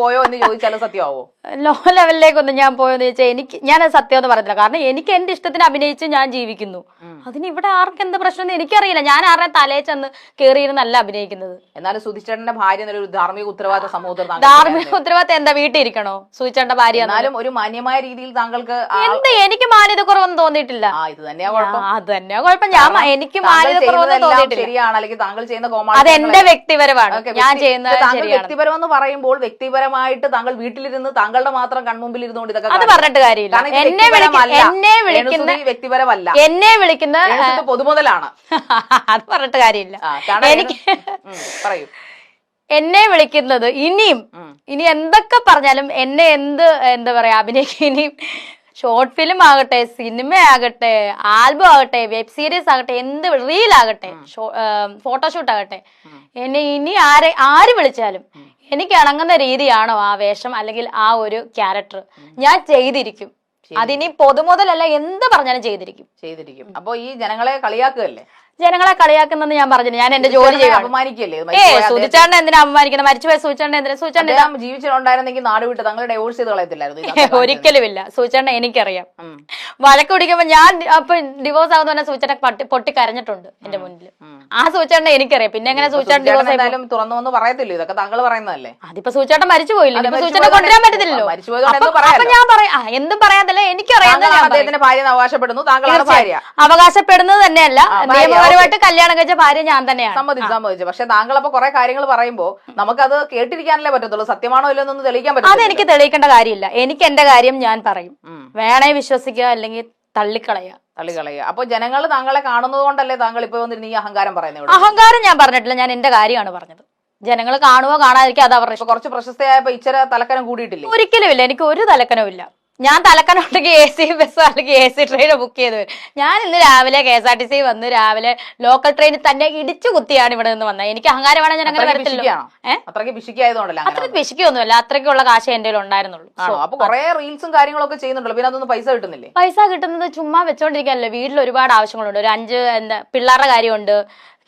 പോയോ എന്ന് ചോദിച്ചാൽ സത്യമാവോ? ലോ ലെവലിലേക്കൊന്നും ഞാൻ പോയെന്ന് ചോദിച്ചാൽ എനിക്ക് ഞാൻ സത്യം എന്ന് പറഞ്ഞില്ല കാരണം എനിക്ക് എന്റെ ഇഷ്ടത്തിന് അഭിനയിച്ച് ഞാൻ ജീവിക്കുന്നു. അതിന് ഇവിടെ ആർക്ക് എന്ത് പ്രശ്നം എനിക്കറിയില്ല. ഞാൻ ആരുടെ തലയിൽ ചെന്ന് കയറിയിരുന്നല്ല അഭിനയിക്കുന്നത്. എന്നാലും സുധിച്ചേട്ടന്റെ ഭാര്യ എന്നൊരു ധാർമ്മിക ഉത്തരവാദിത്ത സമൂഹത്തിൽ ധാർമ്മിക ഉത്തരവാദിത്തം എന്താ? വീട്ടിൽ ഇരിക്കണോ? സുധിച്ചേട്ടന്റെ ഭാര്യ എന്ന്. എന്നാലും ഒരു മാന്യമായ രീതിയിൽ താങ്കൾക്ക് എന്ത്? എനിക്ക് മാന്യത കുറവൊന്നും തോന്നിയിട്ടില്ല. ഇത് തന്നെയാ കുഴപ്പം. ആ, അത് തന്നെയാ കുഴപ്പം. ഞാൻ എനിക്ക് മാന്യത കുറവൊന്നും തോന്നിയിട്ടില്ല. ശരിയാണ്. അല്ലെങ്കിൽ താങ്കൾ ചെയ്യുന്ന അത് എന്റെ വ്യക്തിപരമാണ്. ഞാൻ ചെയ്യുന്നത് താങ്കൾ വ്യക്തിപരം എന്ന് പറയുമ്പോൾ വ്യക്തിപരമായിട്ട് താങ്കൾ വീട്ടിലിരുന്ന് താങ്കളുടെ മാത്രം കൺമുമ്പിൽ ഇരുന്നുകൊണ്ട് ഇതൊക്കെ അത് പറഞ്ഞിട്ട് കാര്യമില്ല. എന്നെ എന്നെ വിളിക്കുന്ന വ്യക്തിപരമല്ല. എന്നെ വിളിക്കുന്ന പൊതുമുതലാണ്. അത് പറഞ്ഞിട്ട് കാര്യമില്ല. എനിക്ക് പറയൂ. എന്നെ വിളിക്കുന്നത് ഇനിയും ഇനി എന്തൊക്കെ പറഞ്ഞാലും എന്നെ എന്ത് എന്താ പറയാ അഭിനയിക്കും ഇനിയും. ഷോർട്ട് ഫിലിം ആകട്ടെ സിനിമ ആകട്ടെ ആൽബം ആകട്ടെ വെബ് സീരീസ് ആകട്ടെ എന്ത് റീൽ ആകട്ടെ ഫോട്ടോഷൂട്ട് ആകട്ടെ. എന്നെ ഇനി ആരെ ആര് വിളിച്ചാലും എനിക്ക് ഇണങ്ങുന്ന രീതിയാണോ ആ വേഷം അല്ലെങ്കിൽ ആ ഒരു ക്യാരക്ടർ ഞാൻ ചെയ്തിരിക്കും. അതിനി പൊതുമുതലല്ല എന്ത് പറഞ്ഞാലും ചെയ്തിരിക്കും. ചെയ്തിരിക്കും. അപ്പൊ ഈ ജനങ്ങളെ കളിയാക്കുകയല്ലേ? ജനങ്ങളെ കളിയാക്കുന്നെന്ന് ഞാൻ പറഞ്ഞു ഞാൻ എന്റെ ജോലി അപമാനിക്കല്ലേ ഏ സുധിച്ചാണ്ട് എന്തിനാ അപമാനിക്കുന്നത്? മരിച്ചുപോയ സൂചിച്ചാണ്ട് എന്തിനാ? സൂചിച്ചാണ്ട് ജീവിച്ചിട്ടുണ്ടായിരുന്നെങ്കിൽ നാട് വിട്ട് തങ്ങൾ ഡൈവോഴ്സ് ചെയ്ത് കളയത്തില്ലായിരുന്നു. ഒരിക്കലും ഇല്ല ഒരിക്കലുമില്ല. സൂചന എനിക്കറിയാം. വഴക്ക് പിടിക്കുമ്പോ ഞാൻ അപ്പൊ ഡിവോഴ്സ് ആകുന്ന തന്നെ സൂചന പട്ടി പൊട്ടി കരഞ്ഞിട്ടുണ്ട് എന്റെ മുന്നിൽ ആ സൂചിച്ചാണ്ട് എനിക്കറിയാം. പിന്നെ എങ്ങനെ സൂചിച്ചാണ്ട് ഡിവോഴ്സ് ആയാലും തുറന്നു വന്ന് പറയത്തില്ല? ഇതൊക്കെ താങ്കൾ പറയുന്നതല്ലേ? അതിപ്പോ സൂചേട്ടൻ മരിച്ചു പോയില്ല പോയതുകൊണ്ട് കൊണ്ടുവരാൻ പറ്റത്തില്ലല്ലോ. അപ്പൊ ഞാൻ പറയാം. എന്തും പറയാതല്ലേ എനിക്കറിയാം അദ്ദേഹത്തിന്റെ ഭാര്യ അവകാശപ്പെടുന്നു. താങ്കളാണ് ഭാര്യ. അവകാശപ്പെടുന്നത് തന്നെയല്ല. നിയമപരമായിട്ട് കല്യാണം കഴിച്ച ഭാര്യ ഞാൻ തന്നെയാണ്. സമ്മതിച്ചു സമ്മതിച്ചു. പക്ഷെ താങ്കൾ അപ്പൊ കുറെ കാര്യങ്ങൾ പറയുമ്പോ നമുക്കത് കേട്ടിരിക്കാനല്ലേ പറ്റത്തുള്ളൂ. സത്യമാണോ ഇല്ലെന്ന് തെളിയിക്കാൻ പറ്റും അതെനിക്ക് തെളിയിക്കേണ്ട കാര്യമില്ല. എനിക്ക് എന്റെ കാര്യം ഞാൻ പറയും. വേണേ വിശ്വസിക്കുക അല്ലെങ്കിൽ തള്ളിക്കളയുക. തള്ളിക്കളയുക. അപ്പൊ ജനങ്ങൾ താങ്കളെ കാണുന്നത് കൊണ്ടല്ലേ താങ്കൾ ഇപ്പൊ വന്നിരുന്ന ഈ അഹങ്കാരം പറയുന്നത് അഹങ്കാരം ഞാൻ പറഞ്ഞിട്ടില്ല. ഞാൻ എന്റെ കാര്യമാണ് പറഞ്ഞത്. ജനങ്ങൾ കാണുവോ കാണാതിരിക്കുക അത് അവരുടെ കുറച്ച് പ്രശസ്തയായപ്പോ ഇച്ചിരി തലക്കനം കൂടിയിട്ടില്ല? ഒരിക്കലും ഇല്ല എനിക്ക് ഒരു തലക്കനവും ഇല്ല ഞാൻ തലക്കനം ഉണ്ടെങ്കിൽ എ സി ബസ് അല്ലെങ്കിൽ എ സി ട്രെയിൻ ബുക്ക് ചെയ്ത് വരും ഞാൻ ഇന്ന് രാവിലെ K S R T C വന്ന് രാവിലെ ലോക്കൽ ട്രെയിനിൽ തന്നെ ഇടിച്ചു കുത്തിയാണ് ഇവിടെ നിന്ന് വന്നത്. എനിക്ക് അഹങ്കാരമാണ് ഞാൻ അങ്ങനെ വരത്തില്ലോ. അത്രയ്ക്ക് പിശിക്കൊന്നുമില്ല അത്രയ്ക്കുള്ള കാശ് എന്റെ ഉണ്ടായിരുന്നുള്ളൂ. അപ്പൊ കുറെ റീൽസും കാര്യങ്ങളൊക്കെ ചെയ്യുന്നുണ്ടല്ലോ. പിന്നെ അതൊന്നും പൈസ കിട്ടുന്നില്ലേ? പൈസ കിട്ടുന്നത് ചുമ്മാ വെച്ചോണ്ടിരിക്കാനല്ലേ. വീട്ടിൽ ഒരുപാട് ആവശ്യങ്ങളുണ്ട്. ഒരു അഞ്ച് എന്താ പിള്ളേരുടെ കാര്യമുണ്ട്.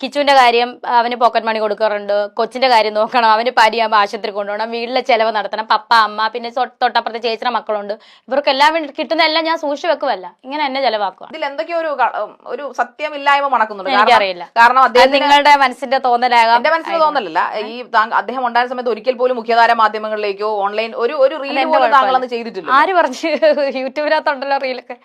കിച്ചുവിന്റെ കാര്യം അവന് പോക്കറ്റ് മണി കൊടുക്കാറുണ്ട്. കൊച്ചിന്റെ കാര്യം നോക്കണം. അവന് പരിയാകുമ്പോൾ ആശുപത്രി കൊണ്ടുപോകണം. വീട്ടിലെ ചെലവ് നടത്തണം. പപ്പ അമ്മ പിന്നെ തൊട്ടപ്പുറത്തെ ചേച്ചിയുടെ മക്കളുണ്ട്. ഇവർക്കെല്ലാം എല്ലാം കിട്ടുന്ന എല്ലാം ഞാൻ സൂക്ഷിച്ചു വെക്കുമല്ല ഇങ്ങനെ എന്നെ ചെലവാക്കുക. ഇതിൽ എന്തൊക്കെയോ ഒരു ഒരു സത്യമില്ലായ്മ മണക്കുന്നുണ്ട്. എനിക്കറിയില്ല. കാരണം അദ്ദേഹം നിങ്ങളുടെ മനസ്സിന്റെ തോന്നലാകാം. എന്റെ മനസ്സിൽ തോന്നലല്ല. ഈ അദ്ദേഹം ഉണ്ടായിരുന്ന സമയത്ത് ഒരിക്കൽ പോലും മുഖ്യധാര മാധ്യമങ്ങളിലേക്കോ ഓൺലൈൻ ഒരു ഒരു റീൽ എന്റെ പോലും താങ്കൾ അന്ന് ചെയ്തിട്ടില്ല. ആര് പറഞ്ഞു? യൂട്യൂബിനകത്തുണ്ടല്ലോ റീലൊക്കെ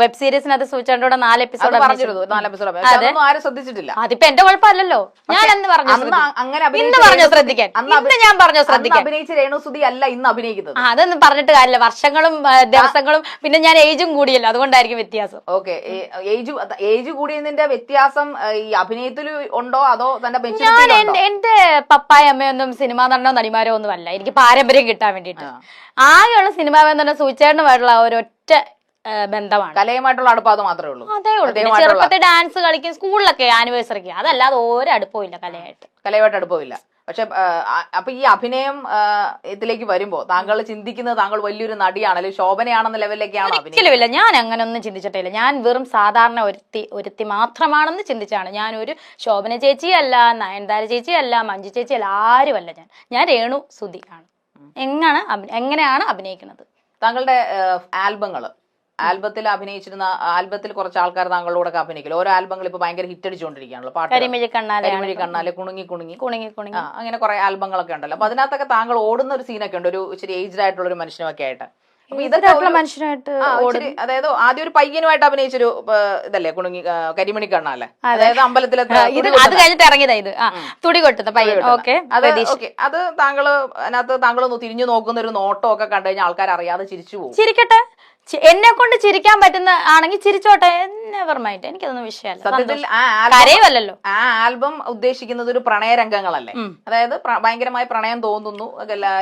വെബ് സീരീസിനകത്ത് സൂചിച്ചോടെ നാല് എപ്പിസോഡ് പറഞ്ഞിരുന്നു ആരും ശ്രദ്ധിച്ചിട്ടില്ല. അതിപ്പോ എന്റെ കുഴപ്പമല്ലല്ലോ. ഞാൻ എന്ന് പറഞ്ഞു അങ്ങനെ ഇന്ന് പറഞ്ഞു ശ്രദ്ധിക്കാൻ. അന്ന് ഞാൻ പറഞ്ഞു ശ്രദ്ധിക്കാൻ. അഭിനയിച്ച രേണുസുതി അല്ല ഇന്ന് അഭിനയിക്കുന്നത്. അതൊന്നും പറഞ്ഞിട്ട് കാര്യമില്ല. വർഷങ്ങളും ദിവസങ്ങളും പിന്നെ ഞാൻ ഏജും കൂടിയല്ലോ. അതുകൊണ്ടായിരിക്കും വ്യത്യാസം. ഓക്കെ ഏജ് ഏജ് കൂടിയതിന്റെ വ്യത്യാസം ഈ അഭിനയത്തിൽ ഉണ്ടോ അതോ തന്റെ ഞാൻ എന്റെ പപ്പായ അമ്മയൊന്നും സിനിമാ നടനോ നടിമാരോ ഒന്നും അല്ല എനിക്ക് പാരമ്പര്യം കിട്ടാൻ വേണ്ടിയിട്ട്. ആകെയുള്ള സിനിമാ ബന്ധം സൂചേട്ടനുമായിട്ടുള്ള ഒരൊറ്റ ബന്ധമാണ്. കലയുമായിട്ടുള്ള അടുപ്പം അത് മാത്രമേ ഉള്ളൂ. അതേ ഉള്ളൂ. ചെറുപ്പത്തിൽ ഡാൻസ് കളിക്കും സ്കൂളിലൊക്കെ ആനിവേഴ്സറിക്ക് അതല്ലാതെ ഒരു അടുപ്പവും ഇല്ല കലയായിട്ട്. കലയുമായിട്ട് അടുപ്പമില്ല പക്ഷെ അപ്പൊ ഈ അഭിനയം ഇതിലേക്ക് വരുമ്പോ താങ്കൾ ചിന്തിക്കുന്നത് താങ്കൾ വലിയൊരു നടിയാണ് അല്ലെങ്കിൽ ശോഭനയാണെന്ന ലെവലിലേക്കാണ് ഒരിക്കലുമില്ല. ഞാൻ അങ്ങനെ ഒന്നും ചിന്തിച്ചിട്ടില്ല. ഞാൻ വെറും സാധാരണ ഒരുത്തി ഒരുത്തി മാത്രമാണെന്ന് ചിന്തിച്ചാണ്. ഞാൻ ഒരു ശോഭന ചേച്ചിയല്ല നയൻതാര ചേച്ചിയല്ല മഞ്ജു ചേച്ചിയല്ല ആരുമല്ല ഞാൻ. ഞാൻ രേണു സുധി ആണ്. എങ്ങനെ എങ്ങനെയാണ് അഭിനയിക്കുന്നത്? താങ്കളുടെ ആൽബങ്ങൾ ആൽബത്തിൽ അഭിനയിച്ചിരുന്ന ആൽബത്തിൽ കുറച്ച് ആൾക്കാർ താങ്കളോടൊക്കെ അഭിനയിക്കില്ല ഓരോ ആൽബങ്ങൾ ഇപ്പൊ ഭയങ്കര ഹിറ്റ് അടിച്ചുകൊണ്ടിരിക്കുകയാണല്ലോ പാട്ട് കരിമിഴി കണ്ണാലെ കണ്ണാൽ കുണുങ്ങി കുണുങ്ങി. കുണുങ്ങി കുണുങ്ങി. അങ്ങനെ കുറെ ആൽബങ്ങളൊക്കെ ഉണ്ടല്ലോ. അപ്പൊ അതിനകത്തൊക്കെ താങ്കൾ ഓടുന്ന ഒരു സീനൊക്കെ ഉണ്ട്. ഒരു ഇച്ചിരി ഏജ്ഡ് ആയിട്ടുള്ള ഒരു മനുഷ്യനൊക്കെ ആയിട്ട്. മനുഷ്യനായിട്ട് അതായത് ആദ്യം ഒരു പയ്യനുമായിട്ട് അഭിനയിച്ചൊരു ഇതല്ലേ കുണുങ്ങി കരിമണി കണ്ണാല്ലേ അതായത് അമ്പലത്തിലെ ഇത് അത് കഴിഞ്ഞിട്ട് ഇറങ്ങിയതാ ഇത്. തുടി കൊട്ടുന്ന പയ്യൻ. ഓക്കെ അത് അത് താങ്കൾ അതിനകത്ത് താങ്കൾ ഒന്ന് തിരിഞ്ഞു നോക്കുന്ന ഒരു നോട്ടം ഒക്കെ കണ്ടു കഴിഞ്ഞാൽ ആൾക്കാർ അറിയാതെ ചിരിച്ചു പോകും. ചിരിക്കട്ടെ? എന്നെ കൊണ്ട് ചിരിക്കാൻ പറ്റുന്ന ആണെങ്കിൽ ചിരിച്ചോട്ടെ നെവർ മൈൻഡ് എനിക്കതൊന്നും വിഷയമല്ല. സത്യത്തിൽ. ആ കരയുമല്ലോ ആ ആൽബം ഉദ്ദേശിക്കുന്നത് ഒരു പ്രണയ രംഗങ്ങളല്ലേ അതായത് ഭയങ്കരമായ പ്രണയം തോന്നുന്നു.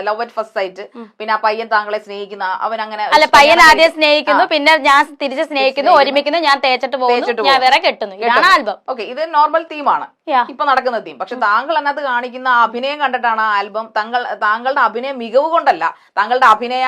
ലവ് അറ്റ് ഫസ്റ്റ് സൈറ്റ് പിന്നെ ആ പയ്യൻ താങ്കളെ സ്നേഹിക്കുന്ന അവൻ അങ്ങനെ അല്ല പയ്യൻ ആദ്യം സ്നേഹിക്കുന്നു പിന്നെ ഞാൻ തിരിച്ച് സ്നേഹിക്കുന്നു ഒരുമിക്കുന്നു ഞാൻ തേച്ചിട്ട് പോകുന്നു ഞാൻ വേറെ കെട്ടുന്നു. ഇതാണ് ആൽബം. ഓക്കെ ഇത് നോർമൽ തീമാണ്. ഇപ്പൊ നടക്കുന്ന തീം പക്ഷെ താങ്കൾ അതിനകത്ത് കാണിക്കുന്ന അഭിനയം കണ്ടിട്ടാണ് ആ ആൽബം താങ്കൾ താങ്കളുടെ അഭിനയ മികവ് കൊണ്ടല്ല. താങ്കളുടെ അഭിനയ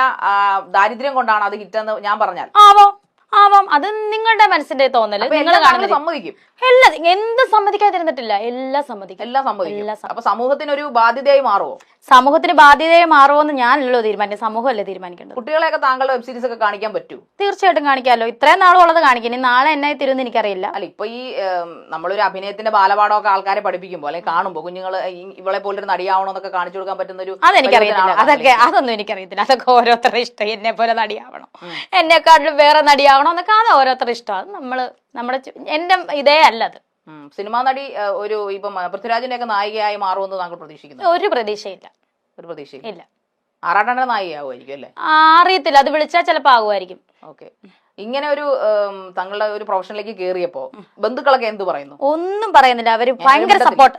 ദാരിദ്ര്യം കൊണ്ടാണ് അത് ഹിറ്റെന്ന് ഞാൻ പറഞ്ഞാൽ. ആവോ. ആവാം. അത് നിങ്ങളുടെ മനസ്സിന്റെ തോന്നൽ. നിങ്ങൾ കാണുന്നത് സമ്മതിക്കും. എല്ലാം എന്ത് സമ്മതിക്കാതിരുന്നിട്ടില്ല. എല്ലാം സമ്മതിക്കും. എല്ലാം സമ്മതിക്കും. അപ്പൊ സമൂഹത്തിന് ഒരു ബാധ്യതയായി മാറുമോ സമൂഹത്തിന് ബാധ്യതയെ മാറുമോന്ന് ഞാനല്ലോ തീരുമാനിക്കുന്നത് സമൂഹമല്ലേ തീരുമാനിക്കേണ്ടത്. കുട്ടികളെയൊക്കെ താങ്കളുടെ വെബ് സീരീസ് ഒക്കെ കാണിക്കാൻ പറ്റൂ? തീർച്ചയായിട്ടും കാണിക്കാമല്ലോ. ഇത്രയും നാളുള്ളത് കാണിക്കും. ഇനി നാളെ എന്നായി തരുമെന്ന് എനിക്കറിയില്ല. അല്ല ഇപ്പൊ ഈ ഏം, നമ്മളൊരു അഭിനയത്തിന്റെ ബാലപാഠമൊക്കെ ആൾക്കാരെ പഠിപ്പിക്കുമ്പോൾ അല്ലെങ്കിൽ കാണുമ്പോൾ കുഞ്ഞുങ്ങൾ ഇവളെ പോലൊരു നടിയാവണമെന്നൊക്കെ കാണിച്ചു കൊടുക്കാൻ പറ്റുന്ന ഒരു അതെനിക്കറിയത്തില്ല. പരുവത്തിനാണോ അതൊക്കെ അതൊന്നും എനിക്കറിയത്തില്ല. അതൊക്കെ ഓരോരുത്തരുടെ ഇഷ്ടം. എന്നെ പോലെ നടിയാവണം. എന്നെക്കാട്ടിലും വേറെ നടിയാവണം എന്നൊക്കെ അത് ഓരോരുത്തരുടെ ഇഷ്ടം. അത് നമ്മൾ നമ്മുടെ ചു- എന്റെ ഇതേ അല്ല അത്. ഉം. സിനിമാ നടി ഒരു ഇപ്പം പൃഥ്വിരാജിന്റെ ഒക്കെ നായികയായി മാറുമെന്ന് താങ്കൾ പ്രതീക്ഷിക്കുന്നു? ഒരു പ്രതീക്ഷയില്ല. ഒരു പ്രതീക്ഷയില്ല? ഇല്ല. ആറാട്ടന്റെ നായികയാവുമായിരിക്കും അല്ലേ? അറിയത്തില്ല. അത് വിളിച്ചാൽ ചിലപ്പോൾ ആകുമായിരിക്കും. ഓക്കെ. ഇങ്ങനെ ഒരു തങ്ങളുടെ ഒരു പ്രൊഫഷനിലേക്ക് കയറിയപ്പോ ബന്ധുക്കളൊക്കെ എന്ത് പറയുന്നു? ഒന്നും പറയുന്നില്ല. അവർ ഭയങ്കര സപ്പോർട്ട്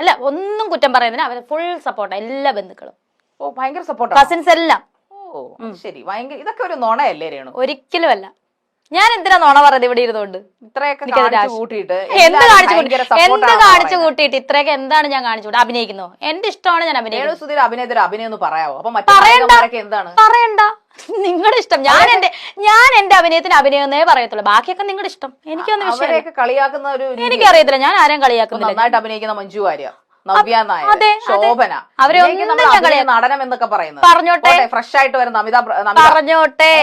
അല്ല ഒന്നും കുറ്റം പറയുന്നില്ല. അവർ ഫുൾ സപ്പോർട്ട് എല്ലാ ബന്ധുക്കളും. ഓ ഭയങ്കര സപ്പോർട്ട് കസിൻസ് എല്ലാം. ഓ ശരി. ഭയങ്കര ഇതൊക്കെ ഒരു നുണയല്ലേ രേണു? ഒരിക്കലും അല്ല ഞാൻ എന്തിനാ നോണ പറഞ്ഞത് ഇവിടെ ഇരുന്നോണ്ട് ഇത്രയൊക്കെ. എന്ത് കാണിച്ചു എന്ത് കാണിച്ചു. കൂട്ടിയിട്ട് ഇത്രയൊക്കെ എന്താണ് ഞാൻ കാണിച്ചു കൂട്ടി അഭിനയിക്കുന്നോ? എന്റെ ഇഷ്ടമാണ് ഞാൻ അഭിനയിക്കുന്നത്. അഭിനയത്തിൽ അഭിനയം എന്ന് പറയാവോ? അപ്പൊ പറയണ്ട. നായകന്മാരൊക്കെ എന്താണ്? പറയണ്ട. നിങ്ങളുടെ ഇഷ്ടം. ഞാൻ എന്റെ ഞാൻ എന്റെ അഭിനയത്തിന് അഭിനയെന്നേ പറയത്തുള്ളൂ. ബാക്കിയൊക്കെ നിങ്ങളുടെ ഇഷ്ടം. എനിക്കൊന്നും കളിയാക്കുന്ന ഒരു. എനിക്കറിയത്തില്ല. ഞാൻ ഇപ്പൊ കളിയാക്കുന്നില്ല. നന്നായിട്ട് അഭിനയിക്കുന്ന മഞ്ജു വാര്യർ. നവ്യ നായർ ശോഭന. അവരെ നടനം എന്നൊക്കെ പറയുന്നത്. പറഞ്ഞോട്ടെ. ഫ്രഷ് ആയിട്ട് വരുന്ന നമിത. പറഞ്ഞോട്ടെ.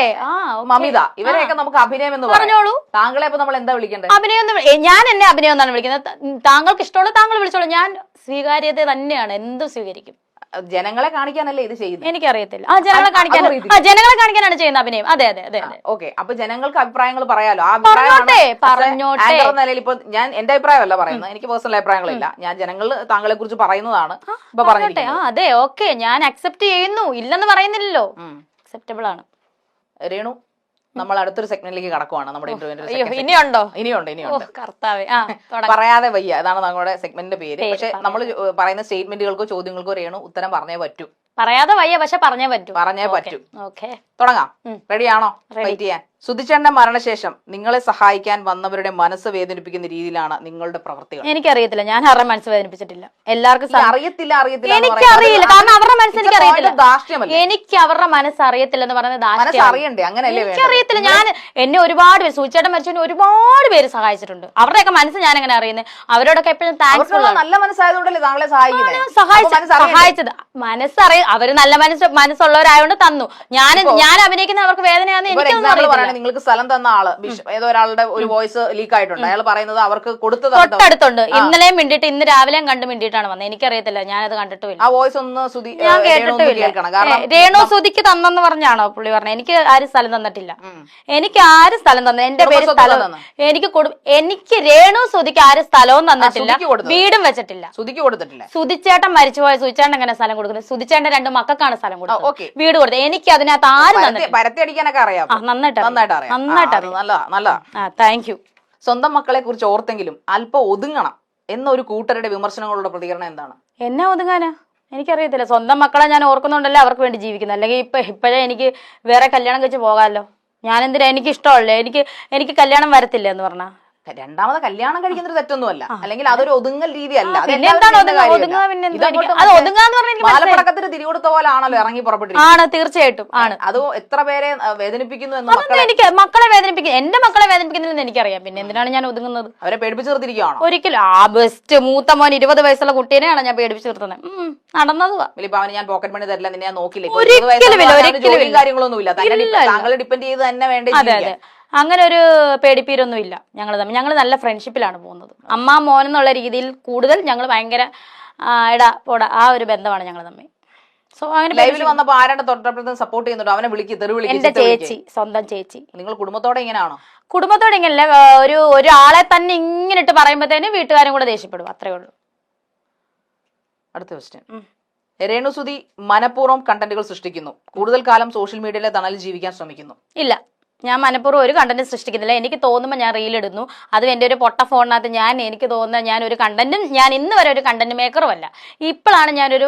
മമിത ഇവരെയൊക്കെ നമുക്ക് അഭിനയം എന്ന് പറഞ്ഞോളൂ. താങ്കളെ ഇപ്പൊ നമ്മൾ എന്താ വിളിക്കേണ്ടത്? അഭിനയം എന്ന് ഞാൻ എന്നെ അഭിനയം എന്നാണ് വിളിക്കുന്നത്. താങ്കൾക്ക് ഇഷ്ടമുള്ള താങ്കൾ വിളിച്ചോളൂ. ഞാൻ സ്വീകാര്യത തന്നെയാണ്. എന്തും സ്വീകരിക്കും. ജനങ്ങളെ കാണിക്കാനല്ലേ ഇത് ചെയ്യുന്നത്? എനിക്കറിയത്തില്ല. ആ ജനങ്ങളെ കാണിക്കാൻ. ആ ജനങ്ങളെ കാണിക്കാനാണ് ചെയ്യുന്ന അഭിനയം. അതെ അതെ അതെ ഓക്കെ. അപ്പൊ ജനങ്ങൾക്ക് അഭിപ്രായങ്ങൾ പറയാലോ. ആ പറഞ്ഞോട്ടെ, പറഞ്ഞോട്ടെ. ആങ്കർ എന്ന നിലയിൽ ഇപ്പൊ ഞാൻ എന്റെ അഭിപ്രായമല്ല പറയുന്നത്. എനിക്ക് പേഴ്സണൽ അഭിപ്രായങ്ങളില്ല. ഞാൻ ജനങ്ങൾ താങ്കളെ കുറിച്ച് പറയുന്നതാണ് ഇപ്പൊ പറഞ്ഞോട്ടെ. ആ അതെ ഓക്കെ. ഞാൻ അക്സെപ്റ്റ് ചെയ്യുന്നു. ഇല്ലെന്ന് പറയുന്നില്ലല്ലോ. അക്സെപ്റ്റബിൾ ആണ്. രേണു? നമ്മൾ അടുത്തൊരു സെഗ്മെന്റിലേക്ക് കടക്കുവാണ്. നമ്മുടെ ഇന്റർവ്യൂ ഇന്റർവ്യൂവിന്റെ ഇനിയുണ്ടോ? ഇനിയുണ്ട് ഇനിയുണ്ട്. കർത്താവേ. പറയാതെ വയ്യ. അതാണ് നമ്മുടെ സെഗ്മെന്റിന്റെ പേര്. പക്ഷെ നമ്മൾ പറയുന്ന സ്റ്റേറ്റ്മെന്റുകൾക്കോ ചോദ്യങ്ങൾക്കോ രേണു ഉത്തരം പറഞ്ഞേ പറ്റൂ. പറയാതെ വയ്യ പക്ഷെ പറഞ്ഞേ പറ്റൂ. പറഞ്ഞേ പറ്റൂ. ഓക്കെ. തുടങ്ങാം. റെഡിയാണോ. ഫൈറ്റ് ചെയ്യാൻ. സുധിച്ചേട്ടന്റെ മരണശേഷം നിങ്ങളെ സഹായിക്കാൻ വന്നവരുടെ മനസ്സ് വേദനിപ്പിക്കുന്ന രീതിയിലാണ് നിങ്ങളുടെ പ്രവർത്തികൾ. എനിക്കറിയത്തില്ല. ഞാൻ അവരുടെ മനസ്സ് വേദനിപ്പിച്ചിട്ടില്ല. എല്ലാവർക്കും അറിയത്തില്ല അറിയത്തില്ല എന്ന് എനിക്കറിയില്ല പറയുന്നത് കാരണം അവരുടെ മനസ്സ് എനിക്ക് അറിയത്തില്ല? എനിക്ക് അവരുടെ മനസ്സ് പറയുന്നത്. അറിയണ്ടേ? അങ്ങനെയല്ലേ വേണ്ടത്? എനിക്കറിയത്തില്ല. ഞാൻ എന്നെ ഒരുപാട് പേര് സുധിച്ചേട്ടൻ മരിച്ചതിന് ഒരുപാട് പേര് സഹായിച്ചിട്ടുണ്ട്. അവരുടെയൊക്കെ മനസ്സ് ഞാൻ എങ്ങനെ അറിയുന്നത് അവരോടൊക്കെ എപ്പോഴും താങ്ക്സ് നല്ല മനസ്സായതുകൊണ്ടല്ലേ താങ്കളെ? സഹായിച്ചത്. മനസ്സറിയ അവർ നല്ല മനസ്സ് മനസ്സുള്ളവരായോണ്ട് തന്നു. ഞാൻ ഞാൻ അഭിനയിക്കുന്ന അവർക്ക് വേദനയാണെന്ന് എനിക്കൊന്നും അറിയില്ല പറയുകയാണെങ്കിൽ നിങ്ങൾക്ക് സ്ഥലം തന്ന ആൾ. ബിഷപ്പ് ഏതോ ഒരാളുടെ ഒരു വോയിസ് ലീക്ക് ആയിട്ടുണ്ട് അയാൾ പറയുന്നത് അവർക്ക് കൊടുത്തു തന്നിട്ട് തൊട്ടടുത്തുണ്ട് ഇന്നലെയും മിണ്ടിട്ട് ഇന്ന് രാവിലെയും കണ്ട് മിണ്ടിയിട്ടാണ് വന്നത് എനിക്കറിയത്തില്ല. ഞാനത് കണ്ടിട്ട് ആ വോയിസ് ഒന്ന് സുതി ഞാൻ കേട്ടിട്ടില്ല രേണു സുതിക്ക് തന്നെന്ന് പറഞ്ഞാണോ പുള്ളി പറഞ്ഞത് എനിക്ക് ആരും സ്ഥലം തന്നിട്ടില്ല. എനിക്ക് ആരും സ്ഥലം തന്നെ എന്റെ പേര് സ്ഥലം എനിക്ക് എനിക്ക് രേണു സുതിക്ക് ആരും സ്ഥലവും തന്നിട്ടില്ല. കൊടുത്തത്. വീടും വെച്ചിട്ടില്ല. സുധിക്ക് കൊടുത്തിട്ടില്ലേ. മരിച്ചു മരിച്ചുപോയ സുതിച്ചേട്ടൻ എങ്ങനെ സ്ഥലം കൊടുക്കുന്നത്? സുതിച്ചേട്ടന്റെ രണ്ട് മക്കൾക്കാണ് സ്ഥലം കൊടുക്കുന്നത് വീട് കൊടുത്തത്. എനിക്ക് അതിനകത്ത് ആരും തന്നിട്ടില്ല. പരത്തി അടിക്കാനൊക്കെ അറിയാം. ആ നന്നായിട്ട് അറിയാം. നന്നായിട്ട് അറിയാം. നല്ലതാ നല്ലതാ. താങ്ക് യു സ്വന്തം മക്കളെ കുറിച്ച് ഓർത്തെങ്കിലും അല്പം ഒതുങ്ങണം എന്നൊരു കൂട്ടരുടെ വിമർശനങ്ങളുടെ പ്രതികരണം എന്താണ്? എന്നെ ഒതുങ്ങാനാ? എനിക്കറിയത്തില്ല. സ്വന്തം മക്കളെ ഞാൻ ഓർക്കുന്നുണ്ടല്ലേ അവർക്ക് വേണ്ടി ജീവിക്കുന്നത്? അല്ലെങ്കിൽ ഇപ്പൊ ഇപ്പോഴേ എനിക്ക് വേറെ കല്യാണം കഴിച്ച് പോകാമല്ലോ. ഞാൻ എന്തിനാ എനിക്ക് ഇഷ്ടമല്ലേ എനിക്ക് എനിക്ക് കല്യാണം വരത്തില്ല എന്ന് പറഞ്ഞാ. രണ്ടാമത് കല്യാണം കഴിക്കുന്നത് തെറ്റൊന്നുമല്ല. അല്ലെങ്കിൽ അതൊരു ഒതുങ്ങൽ രീതിയല്ല. മാലപ്പടക്കത്തിന് തിരികൊടുത്ത പോലെ ആണല്ലോ ഇറങ്ങി പുറപ്പെട്ടിരിക്കുന്നത്. ആണ് തീർച്ചയായിട്ടും ആണ്. അത് എത്ര പേരെ വേദനിപ്പിക്കുന്നു എന്ന് എനിക്ക് മക്കളെ വേദനിപ്പിക്കുന്നു എന്റെ മക്കളെ വേദനിപ്പിക്കുന്നില്ലെന്ന് എനിക്കറിയാം. പിന്നെ എന്തിനാണ് ഞാൻ ഒതുങ്ങുന്നത്? അവരെ പേടിപ്പിച്ചു തീർത്തിരിക്കുകയാണ് ഒരിക്കലും. ആ ബെസ്റ്റ് മൂത്ത മോൻ ഇരുപത് വയസ്സുള്ള കുട്ടീനെയാണ് ഞാൻ പേടിപ്പിച്ചു നിർത്തുന്നത്. നടന്നത് നടന്നതുവാ വലിയ അവന് ഞാൻ പോക്കറ്റ് മണി തരില്ല നിന്നെ ഞാൻ നോക്കില്ല. കാര്യങ്ങളൊന്നും ഇല്ല ഡിപ്പ- ഡിപ്പെൻഡ് ചെയ്ത് തന്നെ വേണ്ടേ. അങ്ങനെ ഒരു പേടിപ്പീരൊന്നും ഇല്ല ഞങ്ങൾ തമ്മിൽ. ഞങ്ങൾ നല്ല ഫ്രണ്ട്ഷിപ്പിലാണ് പോകുന്നത്. അമ്മ മോൻ എന്നുള്ള രീതിയിൽ കൂടുതൽ ഞങ്ങൾ ഭയങ്കര എടാ പോടാ ആ ഒരു ബന്ധമാണ് ഞങ്ങൾ തമ്മിൽ. സോ അങ്ങനെ ലൈവിൽ വന്നപ്പോ ആരാണ്ട് തൊട്ടപ്പുറത്ത് സപ്പോർട്ട് ചെയ്യുന്നുണ്ടോ? അവനെ വിളിക്ക് തെറി വിളിക്ക് എന്റെ ചേച്ചി സ്വന്തം ചേച്ചി. നിങ്ങൾ കുടുംബത്തോടെ ഇങ്ങനെയാണോ? കുടുംബത്തോടെ ഇങ്ങനല്ല. ഒരു ഒരാളെ തന്നെ ഇങ്ങനെ ഇട്ട് പറയുമ്പോഴത്തേനും വീട്ടുകാരും കൂടെ ദേഷ്യപ്പെടും. അത്രേ ഉള്ളൂ. അടുത്ത ക്വസ്റ്റ്യൻ. രേണുസുതി മനഃപൂർവം കണ്ടന്റുകൾ സൃഷ്ടിക്കുന്നു. കൂടുതൽ കാലം സോഷ്യൽ മീഡിയയിലെ തണലിൽ ജീവിക്കാൻ ശ്രമിക്കുന്നു. ഇല്ല. ഞാൻ മനഃപൂർവം ഒരു കണ്ടന്റ് സൃഷ്ടിക്കുന്നില്ല. എനിക്ക് തോന്നുമ്പോൾ ഞാൻ റീൽ ഇടുന്നു. അതും എന്റെ ഒരു പൊട്ട ഫോണിനകത്ത് ഞാൻ എനിക്ക് തോന്നുന്ന ഞാൻ ഒരു കണ്ടന്റും ഞാൻ ഇന്ന് വരെ ഒരു കണ്ടന്റ് മേക്കറും അല്ല. ഇപ്പോഴാണ് ഞാനൊരു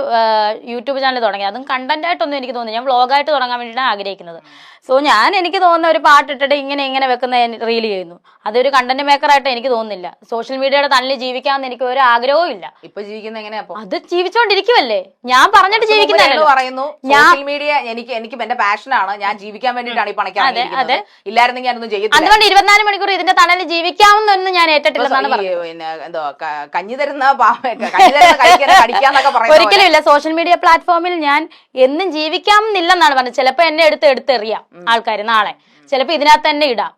യൂട്യൂബ് ചാനൽ തുടങ്ങിയത്. അതും കണ്ടന്റ് ആയിട്ടൊന്നും എനിക്ക് തോന്നുന്നു ഞാൻ വ്ളോഗായിട്ട് തുടങ്ങാൻ വേണ്ടിയിട്ടാണ് ആഗ്രഹിക്കുന്നത്. സോ ഞാൻ എനിക്ക് തോന്നുന്ന ഒരു പാട്ടിട്ടിട്ട് ഇങ്ങനെ ഇങ്ങനെ വെക്കുന്ന റീൽ ചെയ്യുന്നു. അതൊരു കണ്ടന്റ് മേക്കർ ആയിട്ട് എനിക്ക് തോന്നുന്നില്ല. സോഷ്യൽ മീഡിയയുടെ തള്ളിൽ ജീവിക്കാമെന്ന് എനിക്ക് ഒരു ആഗ്രഹവും ഇല്ല. ഇപ്പൊ ജീവിക്കുന്ന എങ്ങനെയാ അത് ജീവിച്ചോണ്ടിരിക്കുവല്ലേ? ഞാൻ പറഞ്ഞിട്ട് ജീവിക്കുന്ന പറയുന്നു സോഷ്യൽ മീഡിയ എനിക്ക് എനിക്ക് എന്റെ പാഷനാണ് ഞാൻ ജീവിക്കാൻ വേണ്ടിയിട്ടാണ് ഈ പണിക്ക് അതെ ഇറങ്ങിയിരിക്കുന്നത്. അതെ ഇല്ലായിരുന്നെങ്കിൽ ഞാനൊന്നും ചെയ്യത്തില്ല. അതുകൊണ്ട് ഇരുപത്തിനാല് മണിക്കൂർ ഇതിന്റെ തണലിൽ ജീവിക്കാമെന്നൊന്നും ഞാൻ പറഞ്ഞത്. എന്തോ കഞ്ഞി തരുന്ന ഒരിക്കലും ഇല്ല. സോഷ്യൽ മീഡിയ പ്ലാറ്റ്ഫോമിൽ ഞാൻ എന്നും ജീവിക്കാമെന്നില്ലെന്നാണ് പറഞ്ഞത്. ചിലപ്പോ എന്നെ എടുത്ത് എടുത്തെറിയാം. ആൾക്കാർ നാളെ. ചിലപ്പോ ഇതിനകത്ത് തന്നെ ഇടാം.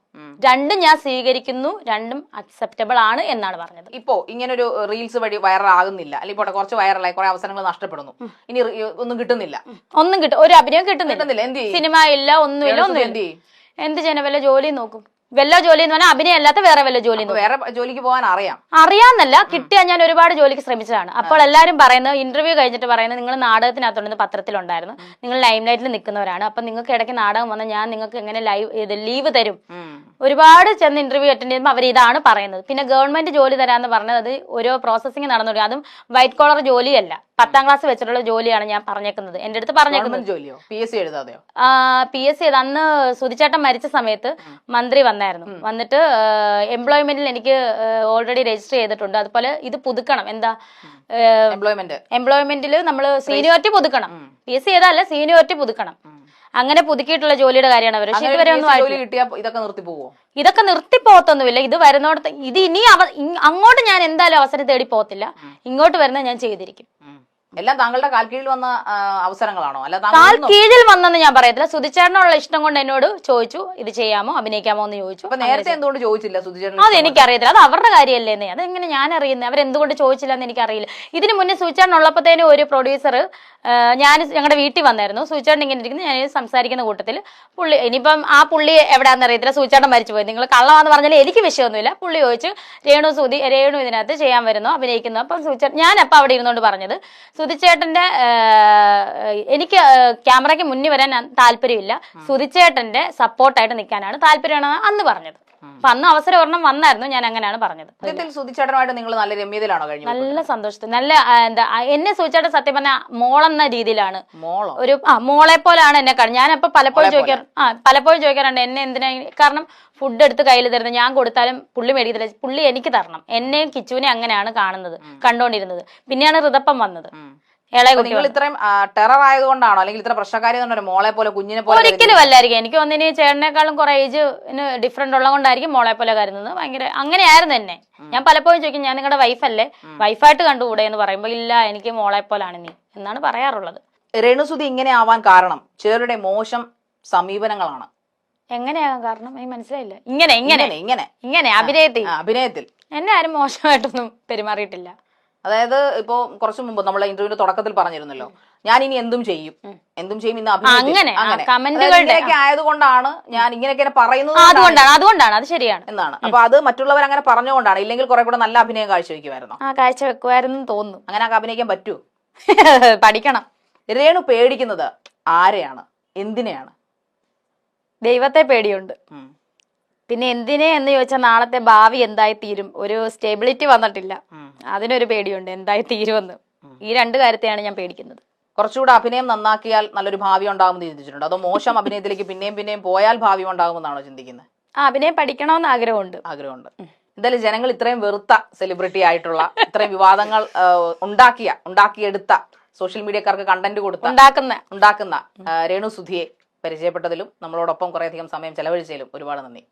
രണ്ടും ഞാൻ സ്വീകരിക്കുന്നു രണ്ടും അക്സെപ്റ്റബിൾ ആണ് എന്നാണ് പറഞ്ഞത്. ഇപ്പോ ഇങ്ങനെ ഒരു റീൽസ് വഴി വൈറൽ ആകുന്നില്ല. അല്ലെങ്കിൽ പോട്ടെ കുറച്ച് വൈറലായി കുറെ അവസരങ്ങൾ നഷ്ടപ്പെടുന്നു. ഇനി ഒന്നും കിട്ടുന്നില്ല. ഒന്നും കിട്ടും. ഒരു അഭിനയം കിട്ടുന്നില്ല. സിനിമ ഇല്ല ഒന്നുമില്ല ഇല്ല ഒന്നും എന്ത് ചെയ്യണം വല്ല ജോലി നോക്കും. വല്ല ജോലി എന്ന് പറഞ്ഞാൽ അഭിനയം അല്ലാത്ത വേറെ വല്ല ജോലി വേറെ ജോലിക്ക് പോകാൻ അറിയാം. അറിയാന്നല്ല കിട്ടിയാൽ ഞാൻ ഒരുപാട് ജോലിക്ക് ശ്രമിച്ചതാണ്. അപ്പോൾ എല്ലാവരും പറയുന്നത് ഇന്റർവ്യൂ കഴിഞ്ഞിട്ട് പറയുന്നത് നിങ്ങൾ നാടകത്തിനകത്തുണ്ടെന്ന് പത്രത്തിലുണ്ടായിരുന്നു. നിങ്ങൾ ലൈം ലൈറ്റിൽ നിൽക്കുന്നവരാണ്. അപ്പൊ നിങ്ങൾക്ക് ഇടയ്ക്ക് നാടകം വന്നാൽ ഞാൻ നിങ്ങൾക്ക് എങ്ങനെ ലൈവ് ഇത് ലീവ് തരും? ഒരുപാട് ചെന്ന് ഇന്റർവ്യൂ അറ്റൻഡ് ചെയ്യുമ്പോൾ അവർ ഇതാണ് പറയുന്നത്. പിന്നെ ഗവൺമെന്റ് ജോലി തരാന്ന് പറഞ്ഞത് അത് ഓരോ പ്രോസസ്സിംഗ് നടന്നു അതും വൈറ്റ് കോളർ ജോലിയല്ല. പത്താം ക്ലാസ് വെച്ചിട്ടുള്ള ജോലിയാണ് ഞാൻ പറഞ്ഞേക്കുന്നത്. എന്റെ അടുത്ത് പറഞ്ഞേക്കുന്നത് ജോലിയോ? പി എസ് സി എഴുതാതെയോ? പി എസ് സി അന്ന് സുധിച്ചേട്ടൻ മരിച്ച സമയത്ത് മന്ത്രി വന്നായിരുന്നു. വന്നിട്ട് എംപ്ലോയ്മെന്റിൽ എനിക്ക് ഓൾറെഡി രജിസ്റ്റർ ചെയ്തിട്ടുണ്ട്. അതുപോലെ ഇത് പുതുക്കണം. എന്താ? എംപ്ലോയ്മെന്റ് എംപ്ലോയ്മെന്റിൽ നമ്മൾ സീനിയോറിറ്റി പുതുക്കണം. പി എസ് സി ചെയ്താലല്ല സീനിയോറിറ്റി പുതുക്കണം. അങ്ങനെ പുതുക്കിയിട്ടുള്ള ജോലിയുടെ കാര്യമാണ്. അവർ പക്ഷെ ഇതുവരെ ഒന്നും. ഇതൊക്കെ നിർത്തി പോവോ? ഇതൊക്കെ നിർത്തിപ്പോകത്തൊന്നുമില്ല ഇത് വരുന്നോടത്ത് ഇത് ഇനി അങ്ങോട്ട് ഞാൻ എന്തായാലും അവസരം തേടി പോകത്തില്ല. ഇങ്ങോട്ട് വരുന്നത് ഞാൻ ചെയ്തിരിക്കും. എല്ലാം താങ്കളുടെ കാൽ കീഴിൽ വന്ന അവസരങ്ങളാണോ? അല്ല കാൽ കീഴിൽ വന്നെന്ന് ഞാൻ പറയത്തില്ല. സുധിച്ചേട്ടനുള്ള ഇഷ്ടം കൊണ്ട് എന്നോട് ചോദിച്ചു ഇത് ചെയ്യാമോ? അഭിനയിക്കാമോ? എന്ന് ചോദിച്ചു. അപ്പൊ നേരത്തെ എന്തുകൊണ്ട് ചോദിച്ചില്ല സുധിചേട്ടൻ അത് എനിക്കറിയത്തില്ല. അത് അവരുടെ കാര്യമല്ലേന്നേ. അതെങ്ങനെ ഞാൻ അറിയുന്നത് അവരെന്തുകൊണ്ട് ചോദിച്ചില്ല എന്ന് എനിക്കറിയില്ല. ഇതിന് മുന്നേ സുചേട്ടൻ ഉള്ളപ്പോഴത്തേനും ഒരു പ്രൊഡ്യൂസർ ഞാൻ ഞങ്ങളുടെ വീട്ടിൽ വന്നായിരുന്നു. സൂചാട്ടൻ ഇങ്ങനെ ഇരിക്കുന്നു. ഞാൻ സംസാരിക്കുന്ന കൂട്ടത്തിൽ പുള്ളി ഇനിയിപ്പം ആ പുള്ളി എവിടെയാണെന്ന് അറിയത്തില്ല. സുചേട്ടൻ മരിച്ചു പോയി. നിങ്ങൾ കള്ളമാണെന്ന് പറഞ്ഞാൽ എനിക്ക് വിഷയമൊന്നുമില്ല. പുള്ളി ചോദിച്ചു രേണു സുതി രേണു ഇതിനകത്ത് ചെയ്യാൻ വരുന്നു? അഭിനയിക്കുന്നു? അപ്പം സൂചാട്ട ഞാൻ അപ്പം അവിടെ ഇരുന്നുകൊണ്ട് പറഞ്ഞത് സുതിച്ചേട്ടന്റെ എനിക്ക് ക്യാമറയ്ക്ക് മുന്നിൽ വരാൻ താല്പര്യമില്ല. സുതിച്ചേട്ടന്റെ സപ്പോർട്ടായിട്ട് നിൽക്കാനാണ് താല്പര്യമാണ് അന്ന് പറഞ്ഞത്. അപ്പൊ അന്ന് അവസരം ഒരെണ്ണം വന്നായിരുന്നു ഞാൻ അങ്ങനെയാണ് പറഞ്ഞത്. സുധിച്ചേട്ടനുമായിട്ട് നിങ്ങൾ നല്ല രമ്യതയിലാണോ നല്ല സന്തോഷത്തിൽ. നല്ല എന്താ എന്നെ സൂചിച്ചായിട്ട് സത്യം പറഞ്ഞ മോളെന്ന രീതിയിലാണ്. ഒരു ആ മോളെ പോലെയാണ് എന്നെ കാണുന്നത് ഞാനപ്പോ പലപ്പോഴും ചോദിക്കാറ് ആ പലപ്പോഴും ചോദിക്കാറുണ്ട് എന്നെ എന്തിനാ കാരണം ഫുഡ് എടുത്ത് കയ്യിൽ തരുന്നത് ഞാൻ കൊടുത്താലും പുള്ളി മേടിക്കത്തില്ല. പുള്ളി എനിക്ക് തരണം. എന്നെയും കിച്ചുവിനെ അങ്ങനെയാണ് കാണുന്നത് കണ്ടോണ്ടിരുന്നത്. പിന്നെയാണ് ഋതപ്പം വന്നത്. നിങ്ങൾ ഇത്രയും ടെറർ ആയതുകൊണ്ടാണോ? അല്ലെങ്കിൽ ഇത്ര പ്രശ്നക്കാരി മോളെ പോലെ കുഞ്ഞിനെ പോലെ ഒരിക്കലും അല്ലായിരിക്കും. എനിക്ക് ഒന്നിന് ചേട്ടനേക്കാളും കുറെ ഏജ് ഡിഫറെന്റ് ഉള്ളതുകൊണ്ടായിരിക്കും മോളെ പോലെ കരുതുന്നത്. ഭയങ്കര അങ്ങനെയായിരുന്നു തന്നെ ഞാൻ പലപ്പോഴും ചോദിക്കും ഞാൻ നിങ്ങളുടെ വൈഫല്ലേ വൈഫായിട്ട് കണ്ടുകൂടെ? എന്ന് പറയുമ്പോൾ ഇല്ല എനിക്ക് മോളെ പോലാണ് നീ എന്നാണ് പറയാറുള്ളത്. രേണുസുതി ഇങ്ങനെ ആവാൻ കാരണം ചിലരുടെ മോശം സമീപനങ്ങളാണ്. എങ്ങനെയാകാൻ കാരണം? എനിക്ക് മനസ്സിലായില്ല. ഇങ്ങനെ ഇങ്ങനെ. ഇങ്ങനെ ഇങ്ങനെ. അഭിനയത്തിൽ. അഭിനയത്തിൽ. എന്നെ ആരും മോശമായിട്ടൊന്നും പെരുമാറിയിട്ടില്ല. അതായത് ഇപ്പോ കുറച്ചു മുമ്പ് നമ്മളെ ഇന്റർവ്യൂ തുടക്കത്തിൽ പറഞ്ഞിരുന്നല്ലോ. ഞാൻ ഇനി എന്തും ചെയ്യും. എന്തും ചെയ്യും ഇന്ന്. അങ്ങനെ, ആ, അങ്ങനെ. കമന്റുകളുടെ, അതായത് ഇങ്ങനെയൊക്കെ ആയതുകൊണ്ടാണ് ഞാൻ ഇങ്ങനെയൊക്കെ പറയുന്നത് അതുകൊണ്ടാണ് അതുകൊണ്ടാണ് അത് ശരിയാണ്. എന്നാണ്. അപ്പൊ അത് മറ്റുള്ളവർ അങ്ങനെ പറഞ്ഞുകൊണ്ടാണ്. ഇല്ലെങ്കിൽ കുറെ കൂടെ നല്ല അഭിനയം കാഴ്ചവെക്കുമായിരുന്നു? ആ കാഴ്ച വെക്കുമായിരുന്നു തോന്നുന്നു. അങ്ങനെ ആ അഭിനയിക്കാൻ പറ്റൂ? പഠിക്കണം. രേണു പേടിക്കുന്നത് ആരെയാണ്? എന്തിനെയാണ്? ദൈവത്തെ പേടിയുണ്ട്. പിന്നെ എന്തിനെ എന്ന് ചോദിച്ചാൽ നാളത്തെ ഭാവി എന്തായി തീരും? ഒരു സ്റ്റെബിലിറ്റി വന്നിട്ടില്ല. അതിനൊരു പേടിയുണ്ട്. എന്തായി തീരുമെന്ന്. ഈ രണ്ട് കാര്യത്തെയാണ് ഞാൻ പേടിക്കുന്നത്. കുറച്ചുകൂടെ അഭിനയം നന്നാക്കിയാൽ നല്ലൊരു ഭാവി ഉണ്ടാകുമെന്ന് ചിന്തിച്ചിട്ടുണ്ട്. അതോ മോശം അഭിനയത്തിലേക്ക് പിന്നെയും പിന്നെയും പോയാൽ ഭാവി ഉണ്ടാകുമെന്നാണോ ചിന്തിക്കുന്നത്? ആ അഭിനയം പഠിക്കണമെന്ന് ആഗ്രഹമുണ്ട്. ആഗ്രഹമുണ്ട്. എന്തായാലും ജനങ്ങൾ ഇത്രയും വെറുത്ത സെലിബ്രിറ്റി ആയിട്ടുള്ള ഇത്രയും വിവാദങ്ങൾ ഉണ്ടാക്കിയ ഉണ്ടാക്കിയെടുത്ത സോഷ്യൽ മീഡിയക്കാർക്ക് കണ്ടന്റ് കൊടുത്ത ഉണ്ടാക്കുന്ന. ഉണ്ടാക്കുന്ന രേണു സുധിയെ പരിചയപ്പെട്ടതിലും നമ്മളോടൊപ്പം കുറേയധികം സമയം ചെലവഴിച്ചതിലും ഒരുപാട് നന്ദി.